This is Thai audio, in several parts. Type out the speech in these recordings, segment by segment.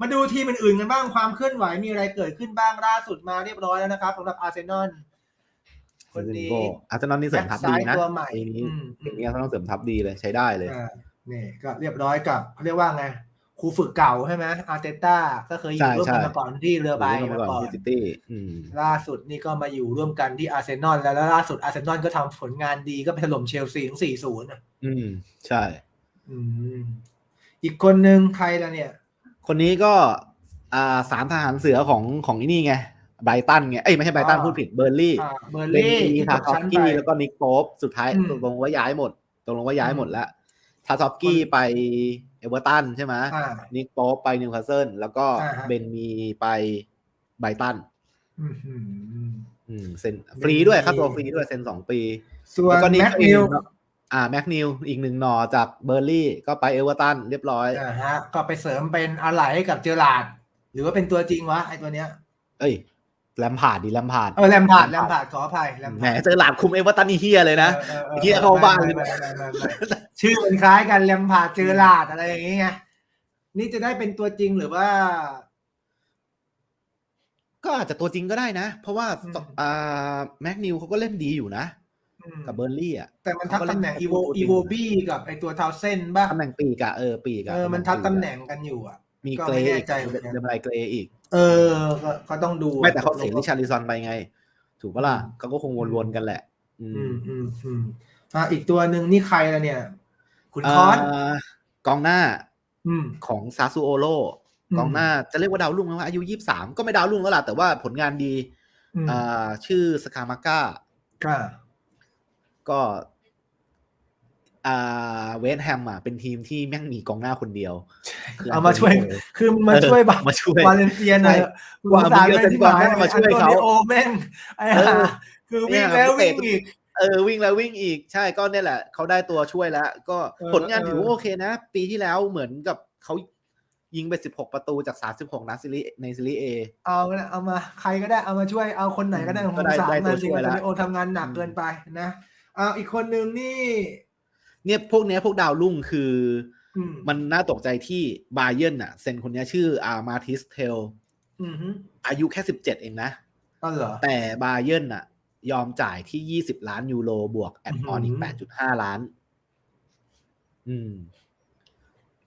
มาดูทีมอื่นๆกันบ้างความเคลื่อนไหวมีอะไรเกิดขึ้นบ้างล่าสุดมาเรียบร้อยแล้วนะครับสำหรับอาร์เซนอลคนนี้อาร์เซนอลนี่เสริมทัพดีแบ็คซ้ายนะตัวใหม่ปีนี้อืมปีนี้อาร์เซนอลเสริมทัพดีเลยใช้ได้เลยอ่านี่ก็เรียบร้อยกับเขาเรียกว่าไงครูฝึกเก่าใช่ไหมอาร์เตต้าก็เคยอยู่ร่วมกันมาก่อนที่เรือใบเล่นมามาก่อนก่อนที่ซิตี้อืมล่าสุดนี่ก็มาอยู่ร่วมกันที่อาร์เซนอลแล้วแล้วล่าสุดอาร์เซนอลก็ทำผลงานดีก็ไปถล่มเชลซีถึงสี่ศูนย์อืมใช่อีกคนนึงใครละเนี่ย คนนี้ก็อ่าสามทหารเสือของของนี่ไงไบรตันไงเอ้ยไม่ใช่ไบรตันอ่าพูดผิดเบอร์ลี่อ่าเบอร์เป็นลี่มีที่ตทากซอฟชั้นไปกี้แล้วก็นิกโป๊ปสุดท้ายอืมตกลงว่าย้ายหมดตกลงว่าย้ายหมดแล้วทาซอฟกี้คนไปเอเวอร์ตันใช่ไหมอ่านิกโป๊ปไปนิวคาสเซิลแล้วก็อ่าฮะเบนมีไปไบรตันอื้อหืออืมเซ็นฟรีด้วยค่าตัวฟรีด้วยเซ็นสองปี ส่วนแล้วก็นี่แม็กก็ อีกนิหวนึ่งอ่าแม็กนิวอีกหนึ่งหนอจากเบอร์ลี่ก็ไปเอเวอร์ตันเรียบร้อยอ่าฮะก็ไปเสริมเป็นอะไรให้กับเจอราร์ดหรือว่าเป็นตัวจริงวะไอตัวเนี้ย เอ้ยแลมพาร์ดดีแลมพาร์ดเออแลมพาร์ดแลมพาร์ดขออภัยแลมแหมพาร์ดเจอหลาดคุมเอเวอร์ตันนี่เฮียเลยนะออออเหี้ยเข้าบ้านเลยไม่ไม่ไม่ไม่ไม่ชื่อมันคล้ายกันแลมพาร์ดเจอราร์ดอะไรอย่างเงี้ยนี่จะได้เป็นตัวจริงหรือว่า ก็อาจจะตัวจริงก็ได้นะ เพราะว่าอืมอ่าแม็กนิวเขาก็เล่นดีอยู่นะอืม กับเบอร์ลี่อะแต่มันทับเขาก็เล่ตำนแหน่งเป็นอีโวตัวจริงอีโวบี้กับไอตัวเทาเส้นบ้างตำแหน่งปีกอะเออปีกอะเออมันทับตำแหน่งกันอยู่อะมีก็เกรไม่ย์แน่อีกใจเหมือนกันเดมไรเกรย์อีก เออก็ก็ต้องดูไม่แต่เขาเสียริชาร์ลิซอนไปไง ถูกปะล่ะเขาก็คงวนๆกันแหละ อือืมมอืมอืมอะอีกตัวหนึ่งนี่ใครละเนี่ย คุณคอนกองหน้าอืมของซาซูโอโลอืมกองหน้าจะเรียกว่าดาวรุ่งไหมว่าอายุยี่สามก็ไม่ดาวรุ่งแล้วล่ะแต่ว่าผลงานดีอืมอ่า ชื่อสคามาก้าค่ะ ก็อ่าเวสต์แฮมอะเป็นทีมที่แม่งมีกองหน้าคนเดียวคืเอามาช่วยนโตนิโอคือมาช่วยบามาช่วยบาเลนเซียหน่อยใช่สงสารว่าแม่งที่ว่าหายมาช่วยเขาอันโตนิโอแม่งไอ้เออห่าคือวิ่งแล้วเนี่ยวิ่งอีกเออวิ่งแล้ววิ่งอีกใช่ก็เนี่ยแหละเขาได้ตัวช่วยแล้ว ก็เออผลงานเออถือว่าโอเคนะ ปีที่แล้วเหมือนกับเขายิงไป 16 ประตูจาก 36 นัดซีรีส์ในซีรีส์เอเอาละเอามาใครก็ได้เอามาช่วยเอาคนไหนก็ได้อืผมก็ได้สงสารได้ตัมัวนสิช่วยอันแล้โตวนิโอทำงานหนักเกินไปนะเอาอีกคนนึงนี่ เนี่ยพวกเนี้ยพวกดาวรุ่งคืออืมมันน่าตกใจที่บาเย r n อะเซนคนเนี้ยชื่ออามาทิสเทลอืมฮึอายุแค่17เองนะก็เหรอแต่บาเย r n อะยอมจ่ายที่20ล้านยูโรบวกแอดออนอีกอื้อหือ8.5ล้าน อืม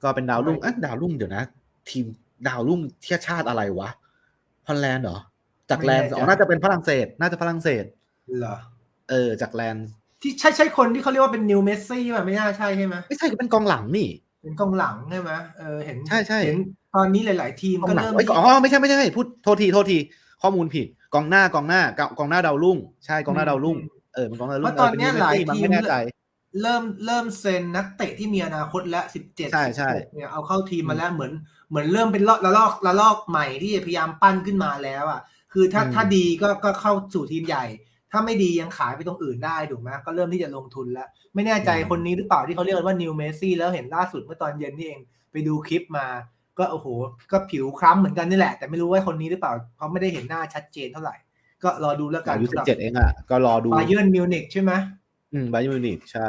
ก็เป็นดาวรุ่งอะดาวรุ่งเดี๋ยวนะ ทีมดาวรุ่งเทียชาติอะไรวะฮอลแลนด์เหรอจากแลนด์อ๋อน่าจะเป็นฝรั่งเศส น่าจะฝรั่งเศสเหรอเออจากแลนด์ ที่ใช่ใช่คนที่เขาเรียกว่าเป็นนิวเมสซี่แบบไม่น่าใช่ใช่ไหมไม่ใช่ก็เป็นกองหลังนี่ เป็นกองหลังใช่ไหมเออเห็นใช่ใช่เห็นตอนนี้หลาย ๆ ทีมกองก็หลังเริ่มเอ้ยอ๋อไม่ใช่ไม่ใช่ไม่ใช่พูดโทษทีโทษที ข้อมูลผิดกองหน้ากองหน้ากองกองหน้าดาวรุ่ง ใช่กองหน้าดาวรุ่งเออเป็นกองหน้าดาวเพรุ่งราะตอนเนี้ยเป็หลายเมสซี่มั้งทีมไม่แน่ใจเริ่มเริ่มเซ็นนักเตะที่มีอนาคตและสิบเจ็ดใช่ใช่เนี่ยเอาเข้าทีมมาแล้วเหมือนเหมือนเริ่มเป็นละละลอกละลอกใหม่ที่พยายามปั้นขึ้นมาแล้วอะ คือถ้าอืมถ้าดีก็ก็เข้าสู่ทีมใหญ่ ถ้าไม่ดียังขายไปตรงอื่นได้ถูกไหมก็เริ่มที่จะลงทุนแล้ว ไม่แน่ใจคนนี้หรือเปล่าที่เขาเรียกกันว่านิวเมสซี่แล้วเห็นล่าสุดเมื่อตอนเย็นนี่เองไปดูคลิปมา ก็โอ้โห ก็ผิวคล้ำเหมือนกันนี่แหละ แต่ไม่รู้ว่าคนนี้หรือเปล่าเพราะไม่ได้เห็นหน้าชัดเจนเท่าไหร่ ก็รอดูแล้วกันอายุสิบเจ็ดเองอะก็รอดูบาเยิร์นมิวนิกใช่ไหมอืมบาเย r n มิวนิกใช่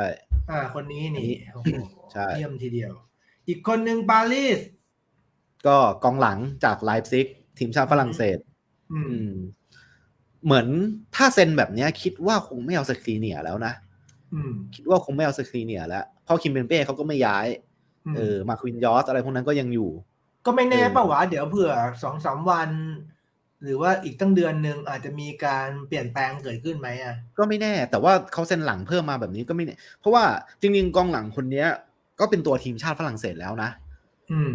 อ่า คนนี้นี่โอ้โหใช่เยี่ยมทีเดียว อีกคนหนึ่งปารีสก็กองหลังจากไลฟ์ซิกทีมชาติฝรั่งเศส อืมอืม เหมือนถ้าเซ็นแบบเนี้ยคิดว่าคงไม่เอาสครีเนียแล้วนะอืมคิดว่าคงไม่เอาสครีเนียแล้วเพราะคิมเบนเป้เขาก็ไม่ย้ายมเออ มาควินยอสอะไรพวกนั้นก็ยังอยู่ ก็ไม่แน่เออปะวะเดี๋ยวเผื่อสองสามวัน หรือว่าอีกตั้งเดือนหนึ่งอาจจะมีการเปลี่ยนแปลงเกิดขึ้นไหมอะ ก็ไม่แน่ แต่ว่าเขาเซ็นหลังเพิ่มมาแบบนี้ก็ไม่แน่เพราะว่าจริงๆกองหลังคนเนี้ย ก็เป็นตัวทีมชาติฝรั่งเศสแล้วนะอืม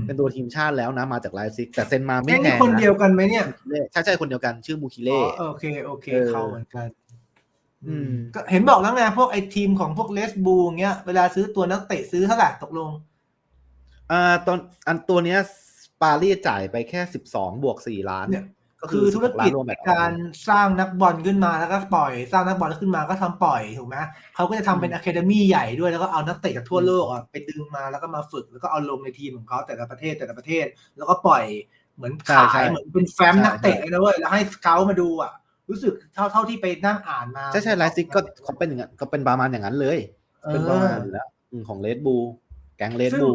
เป็นตัวทีมชาติแล้วนะมาจากไลฟ์ซิกแต่เซ็นมาไม่เอ้ยแพนี่งคนเดียวกันไหมเนี่ยใช่ใช่คนเดียวกันชื่อมูคิอ๋เล่อโอเคโอเคเออเข้าเหมือนกันอืมก็เห็นบอกแล้วไงพวกไอทีมของพวกเลสบูเงี้ยเวลาซื้อตัวนักเตะซื้อเท่าไหร่ตกลงอ่าตอนอันตัวเนี้ยปารีสจ่ายไปแค่สิบสองบวกสี่ล้านเนี่ย ก็คือธุรกิจ16ล้านรวมแบตการสร้างนักบอลขึ้นมาแล้วก็ปล่อย สร้างนักบอลขึ้นมาก็ทำปล่อยถูกไหมเขาก็จะทำเป็นอะคาเดมี่ใหญ่ด้วยแล้วก็เอานักเตะจากทั่วโลกอะไปดึงมาแล้วก็มาฝึกแล้วก็เอาลงในทีมของเขาแต่ละประเทศแต่ละประเทศ แล้วก็ปล่อยเหมือนใช่ขาใช่ยเหมือนเป็นแฟ้มใช่นักเตะเลยนะเว้ยแล้วให้สเกลมาดูอะรู้สึกเท่าเท่าที่ไปนั่งอ่านมาใช่ใช่ไลฟ์ซิกก็เขาเป็นอย่างนั้นก็เป็นประมาณอย่างนั้นเลยเออเป็นประมาณอยู่แล้วอืมของเลดบูแก๊งเลดซึ่งบู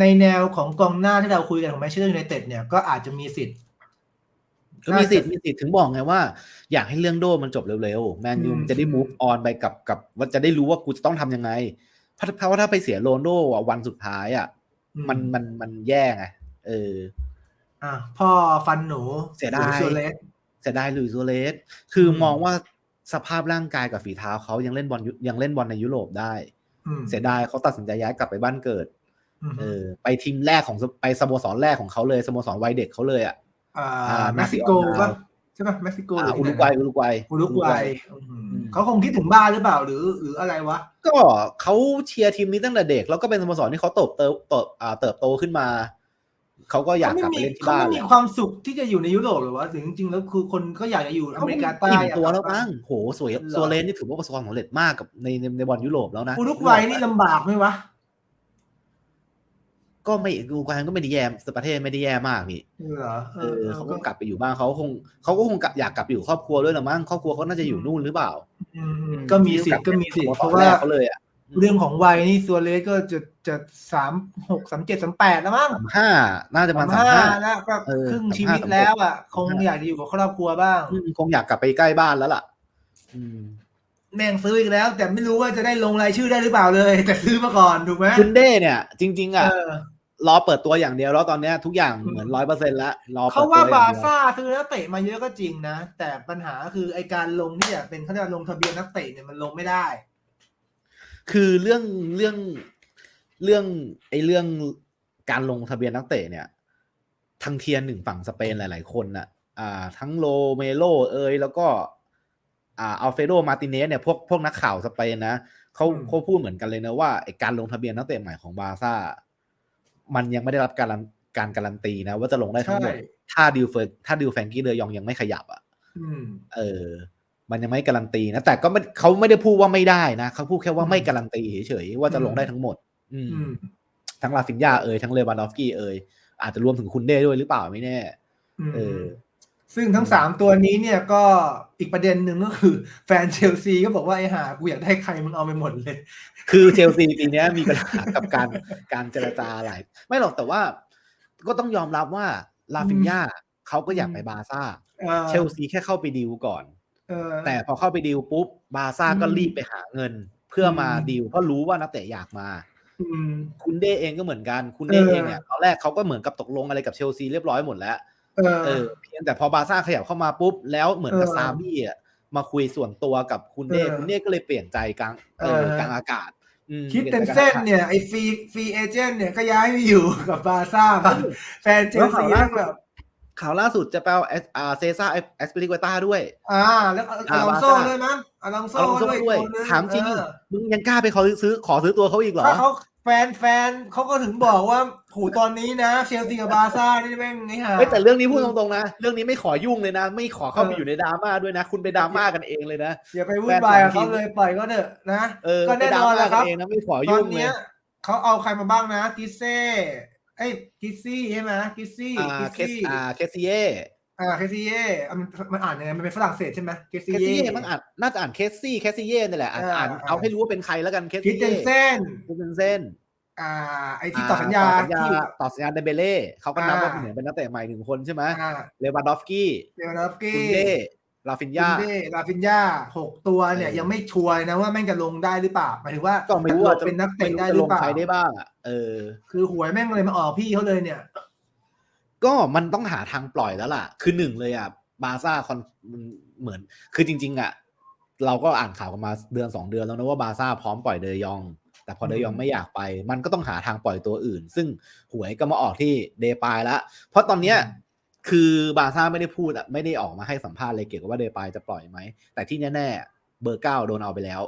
ในแนวของกองหน้าที่เราคุยกันของแมนเชสเตอร์ยูไนเต็ดเนี่ยก็อาจจะมีสิทธิ์ ก็มีสิทธิ์มีสิทธิ์ถึงบอกไงว่า อยากให้เรื่องโดมันจบเร็วๆแมนยูอืมมันจะได้ move on ไปกับกับว่าจะได้รู้ว่ากูจะต้องทำยังไงเพราะเพราะว่าถ้าไปเสียโรนลโดอะวันสุดท้ายอะอืมันมันมันแย่ไงเออ อะพ่อฟันหนูเสียดายหรือโซเลสเสียดายลุยส์โซเลสคืออมมองว่าสภาพร่างกายกับฝีเท้าเขายังเล่นบอลยุยังเล่นบอลในยุโรปได้อืมเสียดายเขาตัดสินใจย้ายกลับไปบ้านเกิดมเออ ไปทีมแรกของสไปสโมสรแรกของเขาเลยสโมสรวัยเด็กเขาเลยอะ อ่าอ่าเม็กซิโก Nacional ป่ะใช่ป่ะเม็กซิโกหอ่ารืออุที่รุไหกนวัยอุรุกวัยอุรุกวัยอืมอืมเขาคงคิดถึงบ้านหรือเปล่าหรือ หรืออะไรวะ ก็เขาเชียร์ทีมนี้ตั้งแต่เด็ก แล้วก็เป็นสโมสรที่เขาเติบโตเติบอ่าเติบโตขึ้นมาเขาก็อยากกลับไปเล่นที่เขาบ้านไม่แหมีละความสุขที่จะอยู่ในยุโรปหรือวะถึงจริงๆแล้วคือคนก็อยากจะอยู่อเมริกาใต้อิ่มอะตัวแล้วครับมั้งโหสวยเหรอโซเลนนี่ถือว่าประสบความสำเร็จมากกับในในในบอลยุโรปแล้วนะอุรุกวัยนี่ลำบากไหมวะ ก็ไม่อุรุกวัยก็ไม่ได้แย่ประเทศไม่ได้แย่มากนี่เหรอเออเขาก็กลับไปอยู่บ้านเขาคงเขาก็คงกลับอยากกลับไปอยู่ครอบครัวด้วยละมั้งครอบครัวเขาน่าจะอยู่นู่นหรือเปล่าอืมก็มีสิทธิ์ก็มีสิทธิ์เพราะแรว่ากเขาเลยอะเรื่องของวัยนี่ซัวเลสก็จะจะสามหกสามเจ็ดสามแปดแล้วมั้งสามห้าน่าจะมาสามห้าห้าแล้วก็เออครึ่งสามห้าชีวิตสามหกแล้วอะ คงสามห้าอยากจะอยู่กับครอบครัวบ้างอืมคงอยากกลับไปใกล้บ้านแล้วล่ะอืมแม่งซื้ออีกแล้ว แต่ไม่รู้ว่าจะได้ลงรายชื่อได้หรือเปล่าเลย แต่ซื้อมาก่อนถูกไหมคุณเด้เนี่ย จริง ๆ อะเออ รอเปิดตัวอย่างเดียวแล้วตอนเนี้ยทุกอย่างเหมือนร้อยเปอร์เซ็นต์แล้วรอเปิเขาดตัวว่าอย่บางเดียวร์ซ่าซื้อนักเตะมาเยอะก็จริงนะ แต่ปัญหาคือไอการลงที่จะเป็นเขาเรียกว่าลงทะเบียนนักเตะเนี่ยมันลงไม่ได้ คือเรื่องเรื่องเรื่องไอ้เรื่องการลงทะเบียนนักเตะเนี่ย ทางเทียนหนึ่งฝั่งสเปนหลาย ๆ คนน่ะอ่า ทั้งโลเมโลเอยแล้วก็อ่าอัลเฟโดมาติเนสเนี่ยพวกพวกนักข่าวสเปนนะเขาอืมเขาพูดเหมือนกันเลยนะว่าไอ้การลงทะเบียนนักเตะใหม่ของบาร์ซ่า มันยังไม่ได้รับการันการการันตีนะ ว่าจะลงได้ทั้งหมดใช่ถ้าดิวเฟอร์ถ้าดิวแฟรงกี้เดยองยังไม่ขยับอะอืมเออ มันยังไม่การันตีนะ แต่ก็ไม่เขาไม่ได้พูดว่าไม่ได้นะเขาพูดแค่ว่าอืมไม่การันตีเฉยๆว่าจะลงอืมได้ทั้งหมดอืมอืมทั้งลาฟินยาเอ่ยทั้งเลวานดอฟสกี้เอ่ยอาจจะรวมถึงคุณเด้ด้วยหรือเปล่าไม่แน่อืมเออ ซึ่งทั้งสามตัวนี้เนี่ยก็อีกประเด็นหนึ่งก็คือ แฟนเชลซีก็บอกว่าไอ้ห่ากูอยากได้ใครมึงเอาไปหมดเลย คือเชลซีปีเนี้ยมีปัญหากับการการเจรจาหลายไม่หรอกแต่ว่า ก็ต้องยอมรับว่าลาฟินยาเขาก็อยากไปบาร์ซ่าออเชลซีแค่เข้าไปดีลก่อนเออแต่พอเข้าไปดีลปุ๊บบาร์ซ่าก็อืมรีบไปหาเงิน เพื่อมาอืมดีลเพราะรู้ว่านักเตะอยากมาอืมคุณเด้เองก็เหมือนกัน คุณเด้เออเองเนี่ยตอนแรกเขาก็เหมือนกับตกลงอะไรกับเชลซีเรียบร้อยหมดแล้ว เออเออเพียงแต่พอบาร์ซ่าขยับเข้ามาปุ๊บ แล้วเหมือนกับเออซาบี้อะมาคุยส่วนตัวกับคุณเด้เออคุณเด้ก็เลยเปลี่ยนใจกลางเออเออกลางอากาศอืมคิดปลี่เป็ยนใจกลางเส้นอากาศเนี่ยไอ้ฟรีฟรีเอเจนต์เนี่ยก็ย้ายไปอยู่กับบาร์ซ่าบ้างแฟนเชลซีแล้วข่าวล่าแบบข่าวล่าสุดจะแปลเอสอาเซซ่าเอสเปริกวต้าด้วย อ่า แล้วอลองโซ่ด้วยมั้งอลองโซ่เอาลงโซ่ด้วยอีกคนนึงถามจริงเออมึงยังกล้าไปขอซื้อขอซื้อตัวเขาอีกเหรอถ้าเขา แฟนแฟนเขาก็ถึงบอกว่าโหตอนนี้นะเชลซีกับบาร์ซ่านี่แม่งไอ้ห่าเฮ้ยแต่เรื่องนี้พูดตรงๆนะ เรื่องนี้ไม่ขอยุ่งเลยนะ ไม่ขอเข้าไปเออออยู่ในดราม่าด้วยนะ คุณไปดราม่ากันเองเลยนะอย่าไปวุ่นวายกับเขาเลยปล่อยก็เถอะนะเออก็แน่นอนแหละครับไปดราม่ากัเองนะไม่ขอตอยุ่นงเลเนี้ยยเขาเอาใครมาบ้างนะกิเซ่ไอ้ยกิซซี่ใช่ไหมกิซซี่อ่าเคกิสซี่อ่าเคสซีเย่ อ่าเคซี่เย่อะมันมันอ่านยังไงมันเป็นฝรั่งเศสใช่ไหมเคเคซี่สซีเย่เย่มันอ่านน่าจะอ่านเคสซี่เคสซีเย่นี่แหละอ่านอ่าอ่านอ่าเอาให้รู้ว่าเป็นใครแล้วกันเคสคิดซีเจเย่นเซนคิดเจนเส้นอ่า ไอ้ที่ต่อสัญญาต่อสัญญาที่ ต่อสัญญาเดเบเล่เขาก็นับว่าอ่าเหมือนเป็นนักเตะใหม่หนึ่งคนใช่ไหมอ่าเลวานดอฟสกี้เลวานดอฟสกี้คุณเด้ลาฟินคุยา ณเด้ลาฟินยาหกตัวเนี่ย เออ ยังไม่ชัวร์นะว่าแม่งจะลงได้หรือเปล่าหมายถึงว่าก็ไม่รู้ว่าจะเป็นนักไม่เตะรู้ได้จะหรืลองเปล่าใครได้บ้างอะเออ คือหวยแม่งเลยมาออกพี่เขาเลยเนี่ย ก็มันต้องหาทางปล่อยแล้วล่ะ คือหนึ่งเลยอะบาร์ซ่าคอนมันเหมือน คือจริง ๆ อะ เราก็อ่านข่าวกันมาเดือนสองเดือนแล้วนะว่าบาร์ซ่าพร้อมปล่อยเดยอง แต่พออืมเดยองไม่อยากไป มันก็ต้องหาทางปล่อยตัวอื่น ซึ่งหวยก็มาออกที่เดปายแล้วเพราะตอนเนี้ยคือบาร์ซ่าไม่ได้พูดอะไม่ได้ออกมาให้สัมภาษณ์เลยเกี่ยวกับว่าเดปายจะปล่อยไหม แต่ที่แน่ๆเบอร์เก้าโดนเอาไปแล้ว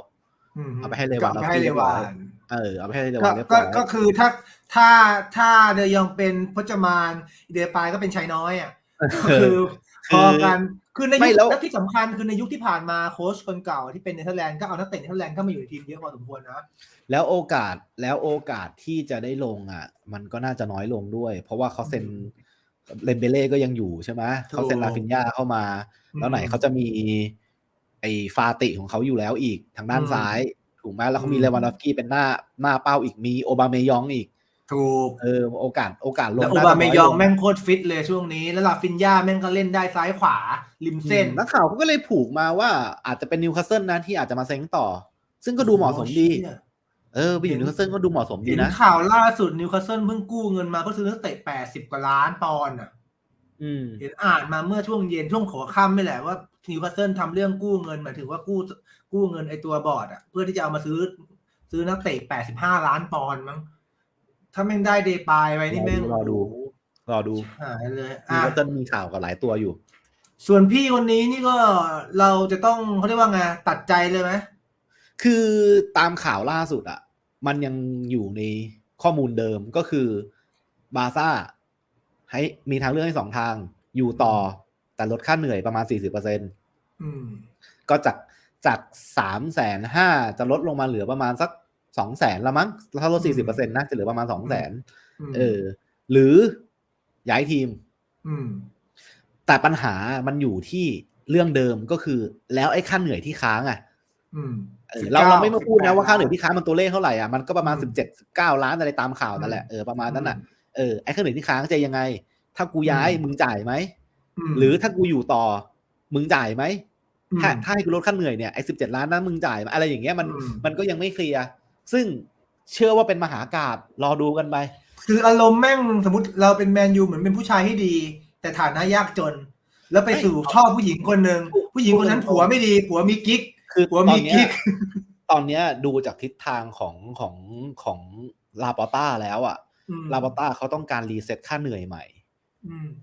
มเอาไปให้เลวานก็เอาไปให้เลวาน เออเอาไปให้เดก็วานเรียบก็ร้อยก็คือถ้าถ้าถ้าเดยองเป็นพจมานเดปายก็เป็นชายน้อยอะคือพอกันคือในไม่ยุคแล้วและที่สำคัญคือในยุคที่ผ่านมาโค้ชคนเก่าที่เป็นเนเธอร์แลนด์ก็เอานักเตะเนเธอร์แลนด์เข้ามาอยู่ในทีมเยอะพอสมควรนะแล้วโอกาสแล้วโอกาสที่จะได้ลงอะ มันก็น่าจะน้อยลงด้วย เพราะว่าเขาเซ็นเลมเบเล่ก็ยังอยู่ใช่ไหมถูกเขาเซ็นลาฟินยาเข้ามา แล้วไหนอืมเขาจะมีไอ้ฟาติของเขาอยู่แล้วอีกทางด้านอืมซ้าย ถูกไหมแล้วเขามีอืมเลวานดอฟสกี้เป็นหน้าหน้าเป้าอีกมีโอบาเมยองอีก ถูกเออโอกาสโอกาสลงแล้วโอน่จะบาเมยองน้ลแม่งโคตรฟิตเลยช่วงนี้ แล้วลาฟินยาแม่งก็เล่นได้ซ้ายขวาริมเส้นอืมนักข่าวก็เลยผูกมาว่าอาจจะเป็นนิวคาสเซิลนะที่อาจจะมาเซ้งต่อ ซึ่งก็ดูเหมาะสมดีโอ้เชี่ยเออไปอยู่นิวคาสเซิลก็ดูเหมาะสมดีเห็นนะข่าวล่าสุดนิวคาสเซิลเพิ่งกู้เงินมาก็ซื้อนักเตะแปดสิบกว่าล้านปอนด์อะอืมเห็นอ่านมาเมื่อช่วงเย็นช่วงขอค่ำไม่แหละว่า นิวคาสเซิลทำเรื่องกู้เงินหมายถึงว่ากู้กู้เงินไอตัวบอร์ดอะเพื่อที่จะเอามาซื้อซื้อนักเตะแปดสิบห้าล้านปอนด์มั้ง ถ้าแม่งได้เดปายไว้นี่แม่งรอดู รอดูหายเลยนิวอะคาสเซิลมีข่าวกับหลายตัวอยู่ ส่วนพี่คนนี้นี่ก็เราจะต้องเขาเรียกว่าไงตัดใจเลยไหมคือตามข่าวล่าสุดอะมันยังอยู่ในข้อมูลเดิมก็คือบาร์ซ่าให้มีทางเลือกให้สองทางอยู่ต่อแต่ลดค่าเหนื่อยประมาณ 40%เอืม ก็จากจากสามแสนห้าจะลดลงมาเหลือประมาณสักสองแสนละมั้งถ้าลดอืสี่สิบมเปอร์เซ็นต์นะจะเหลือประมาณสองแสนมเออ หรือย้ายทีมอืมแต่ปัญหามันอยู่ที่เรื่องเดิมก็คือ แล้วไอ้ค่าเหนื่อยที่ค้างอะอืมเออ19เราเราไม่มาพูดนะว่า18ค่าเหนื่อยที่ค้างมันตัวเลขเท่าไหร่อะมันก็ประมาณอืมสิบเจ็ดสิบเก้าล้านอะไรตามข่าวนั่นแหละเออประมาณนั้นอะเออไอ้ค่าเหนื่อยที่ค้างจะยังไง ถ้ากูย้ายอืมมึงจ่ายไหมมหรือถ้ากูอยู่ต่อมึงจ่ายไหมอืม ถ้าถ้าให้กูลดค่าเหนื่อยเนี่ยไอ้สิบเจ็ดล้านนั้นมึงจ่ายไหมอะไรอย่างเงี้ยมันอืมมันก็ยังไม่เคลียร์ซึ่งเชื่อว่าเป็นมหากาบรอดูกันไป คืออารมณ์แม่งสมมติเราเป็นแมนยูเหมือนเป็นผู้ชายที่ดี แต่ฐานะยากจน แล้วไปไม่สู่ชอบผู้หญิงคนหนึ่งผู้หญิงคนนั้นพูดตรงๆผัวไม่ดีผัวมีกิ๊กคือผัวตมีอนเนี้ยกิ๊กตอนเนี้ยดูจากทิศทางของของของลาปอต้าแล้วอะอืมลาปอต้าเขาต้องการรีเซ็ตค่าเหนื่อยใหม่อืม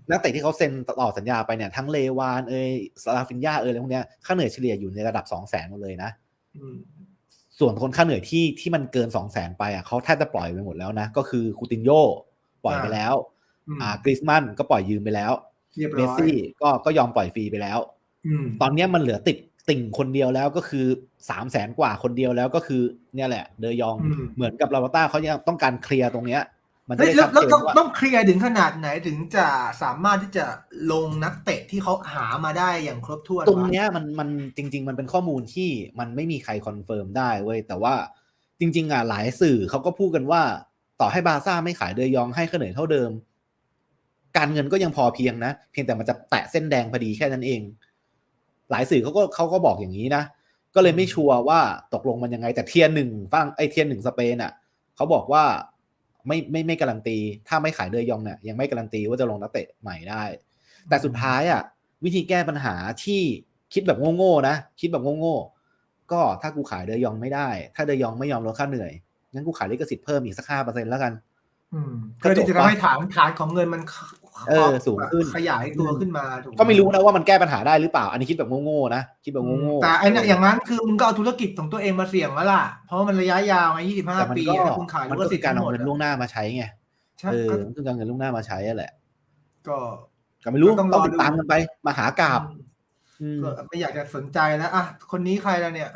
นักเตะที่เขาเซ็นต่อสัญญาไปเนี่ยทั้งเลวานเอยซาลาฟินยาเอยอะไรพวกเนี้ยค่าเหนื่อยเฉลี่ยอยู่ในระดับสองแสนหมดเลยนะอืมส่วนคนค่าเหนื่อยที่ที่มันเกินสองแสนไปอะเขาแทบจะปล่อยไปหมดแล้วนะ ก็คือคูตินโยปล่อยไปแล้วอืมอ่ากริสมันก็ปล่อยยืมไปแล้วเรียบเมร้สอยซี่ก็ก็ยอมปล่อยฟรีไปแล้วอืมตอนเนี้ยมันเหลือติดติ่งคนเดียวแล้วก็คือสามแสนกว่าคนเดียวแล้วก็คือ เนี่ยแหละ เดยองอืมเหมือนกับลาบาต้าเขายังต้องการเคลียร์ตรงเนี้ย มันจะเฮ้ยได้แล้วชัดแล้วเจนต้องว่าต้องเคลียร์ถึงขนาดไหนถึงจะสามารถที่จะลงนักเตะที่เขาหามาได้อย่างครบถ้วนตรงวะเนี้ยมันมันจริง ๆ มันเป็นข้อมูลที่มันไม่มีใครคอนเฟิร์มได้เว้ยแต่ว่าจริง ๆอะหลายสื่อเขาก็พูดกันว่า ต่อให้บาร์ซ่าไม่ขายเดยองให้ค่าเหนื่อยเท่าเดิม การเงินก็ยังพอเพียงนะ เพียงแต่มันจะแตะเส้นแดงพอดีแค่นั้นเอง หลายสื่อเขาก็เขาก็บอกอย่างนี้นะก็เลยไม่ชัวร์ว่าตกลงมันยังไง แต่เทียร์หนึ่งฟังไอเทียร์หนึ่งสเปนอะเขาบอกว่า ไม่ไม่ไม่การันตี ถ้าไม่ขายเดยองเนี่ยยังไม่การันตีว่าจะลงนักเตะใหม่ได้ แต่สุดท้ายอะวิธีแก้ปัญหาที่คิดแบบโง่ๆนะ คิดแบบโง่ๆก็ถ้ากูขายเดยองไม่ได้ ถ้าเดยองไม่ยอมลดค่าเหนื่อยงั้นกูขายลิขสิทธิ์เพิ่มอีกสักห้าเปอร์เซ็นต์แล้วกันอืมเพื่อที่จะทำให้ฐานฐานของเงินมัน เออสูงขึ้นขยายตัวขึ้นมาถูกหก็ไม่รู้นะว่ามันแก้ปัญหาได้หรือเปล่า อันนี้คิดแบบโง่ๆนะคิดแบบอืมโง่ๆแต่ไอ้เนี่ยอย่างนั้นคือมึงก็เอาธุรกิจของตัวเองมาเสี่ยงแล้วล่ะ เพราะว่ามันระยะยาวไงยี่สิบห้าแต่มันปีก็ถ้าคุณขายมันลิขก็สิคืทอธิ์การทั้งเอาหมดเงินล่วงหน้ามาใช้ไงใช่เออก็มันคือการเงินล่วงหน้ามาใช้อะแหละ ก็ก็ไม่รู้ก็ต้ต้อองงรอติดดูตามกันไปมหากราบอืมอืมก็ไม่อยากจะสนใจแล้วอะคนนี้ใครแล้วเนี่ย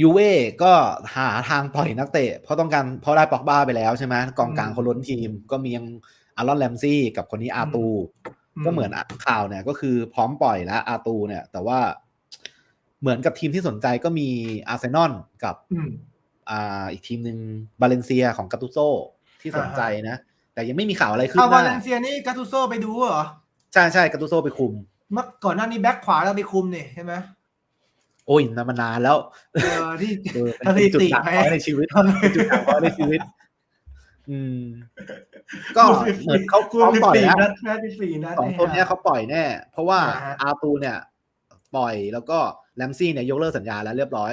ยูเว่ก็หาทางปล่อยนักเตะเพราะต้องการเพราะได้ปอกบ้าไปแล้วใช่ไหมกองกลางอืมคนล้นทีมก็มียัง อารอนแรมซี่กับคนนี้อาตู ก็เหมือนข่าวเนี่ย ก็คือพร้อมปล่อยแล้วอาตู เนี่ย แต่ว่าเหมือนกับทีมที่สนใจก็มีอาร์เซนอลกับอืมอ่าอีกทีมหนึ่งบาเลนเซียของกาตูโซที่สนใจนะ แต่ยังไม่มีข่าวอะไรขึ้นเอาหวาน้าเลนเซียนี่กาตูโซไปดูเหรอ ใช่ใช่กาตูโซไปคุม เมื่อก่อนหน้านี้แบ็คขวาเราไปคุมนี่ใช่ไหมโอ้ยนานมานานแล้วเออที่เออสถิเป็นจุดติด่างไหมพร้อยในชีวิตเป็นจุดด่างพร้อยในชีวิต อืม ก็เหมือนเขาพร้อมปล่อยแล้วนัดแพ้ไปสี่นัดสองคนเนี้ยเขาปล่อยแน่ เพราะว่าอ่าฮะอาตูเนี่ยปล่อยแล้วก็แรมซี่เนี่ยยกเลิกสัญญาแล้วเรียบร้อย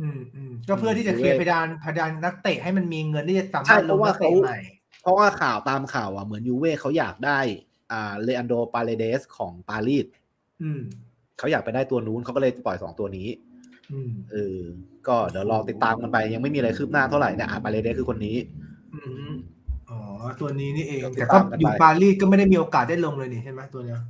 อืมอืมก็เพื่อที่จะเคลียร์เพดานเพดานนักเตะให้มันมีเงินที่จะสาใช่มารถเพลงราะว่านักเตะเขาใหม่เพราะว่าข่าวตามข่าวอะเหมือนยูเว่เขาอยากได้ อ่าเลอันโดปาเลเดสของปารีสอืมเขาอยากไปได้ตัวนู้นเขาก็เลยปล่อยสองตัวนี้อืมเออ ก็เดี๋ยวรอติดตามกันไป ยังไม่มีอะไรคืบหน้าเท่าไหร่เนี่ยอ่าปาเลเดสคือคนนี้ อืมอ๋อ ตัวนี้นี่เอง แต่ก็อยู่ปารีสก็ไม่ได้มีโอกาสได้ลงเลยนี่ใช่ไหมตัวเนี้ย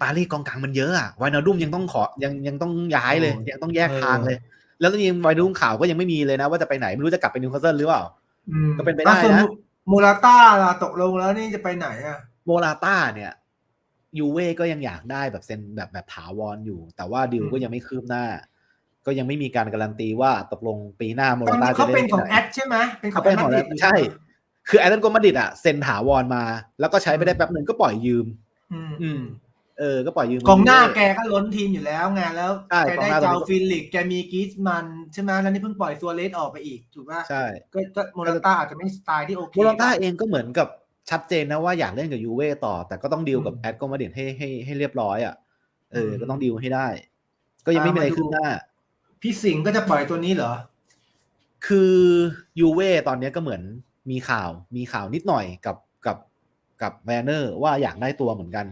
ปารีสกองกลางมันเยอะอะไวนาดุมยังต้องขอยังยังต้องย้ายเลย ยังต้องแยกทางเลย แล้วตอนนี้ไวนาดุมข่าวก็ยังไม่มีเลยนะ ว่าจะไปไหนไม่รู้จะกลับไปนิวคาสเซิลหรือเปล่าก็เป็นไปได้นะโมราต้าล่ะตกลงแล้วนี่จะไปไหนอะโมราต้าเนี่ยยูเว่ก็ยังอยากได้แบบเซ็นแบบแบบถาวรอยู่ แต่ว่าดิวก็ยังไม่คืบหน้า ก็ยังไม่มีการการันตีว่าตกลงปีหน้าโมตอนราต้านี้จะเขาได้เป็นของที่แอไหนดใช่ไหมเป็นของเขาเป็นของแอดใช่ คือแอตเลติโกมาดริดอะเซ็นถาวรมา แล้วก็ใช้ไปได้แป๊บหนึ่งก็ปล่อยยืม อืมอืมเออ ก็ปล่อยยืมกองหน้าแกก็ล้นทีมอยู่แล้วไงแล้วใช่แกได้กองหน้าตอนนี้เจาฟิลิกแกมีกรีซมันใช่ไหมแล้วนี่เพิ่งปล่อยซัวเรสออกไปอีกถูกป่ะใช่ก็ก็โมราต้าอาจจะไม่สไตล์ที่โอเคโมราต้าเองก็เหมือนกับชัดเจนนะว่าอยากเล่นกับยูเว่ต่อ แต่ก็ต้องดีลกับอืมแอตโกมาดริดให้ให้ให้เรียบร้อยอะเอออืมก็ต้องดีลให้ได้ ก็ยังไม่มีอะไรอ่ามาดูขึ้นหน้า พี่สิงห์ก็จะปล่อยตัวนี้เหรอ คือยูเว่ตอนนี้ก็เหมือนมีข่าว มีข่าวนิดหน่อยกับกับกับแวนเนอร์ว่าอยากได้ตัวเหมือนกัน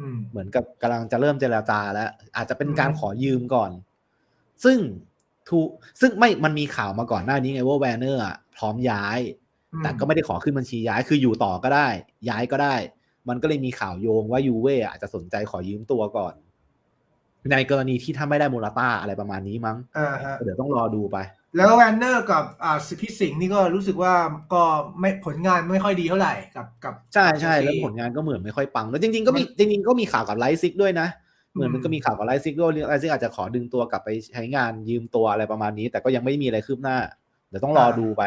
อืมเหมือนกับกำลังจะเริ่มเจรจาแล้ว อาจจะเป็นการอืมขอยืมก่อน ซึ่งทูซึ่งไม่มันมีข่าวมาก่อนหน้านี้ไงว่าแวนเนอร์อะพร้อมย้าย แต่ก็ไม่ได้ขอขึ้นบัญชีย้ายคืออยู่ต่อก็ได้ ย้ายก็ได้ มันก็เลยมีข่าวโยงว่ายูเว่อาจจะสนใจขอยืมตัวก่อน ในกรณีที่ถ้าไม่ได้โมราต้าอะไรประมาณนี้มั้งอ่าฮะเดี๋ยวต้องรอดูไป แล้วแวนเนอร์กับอ่าพี่สิงห์นี่ก็รู้สึกว่าก็ไม่ผลงานไม่ค่อยดีเท่าไหร่กับกับใช่ใช่เชลซีแล้วผลงานก็เหมือนไม่ค่อยปัง แล้วจริงๆก็มีจริงๆก็มีข่าวกับไลซิกด้วยนะ เหมือนมันก็มีข่าวกับไลซิกด้วยไลซิกอาจจะขอดึงตัวกลับไปใช้งานยืมตัวอะไรประมาณนี้ แต่ก็ยังไม่มีอะไรคืบหน้าเดี๋ยวต้องรอดูไป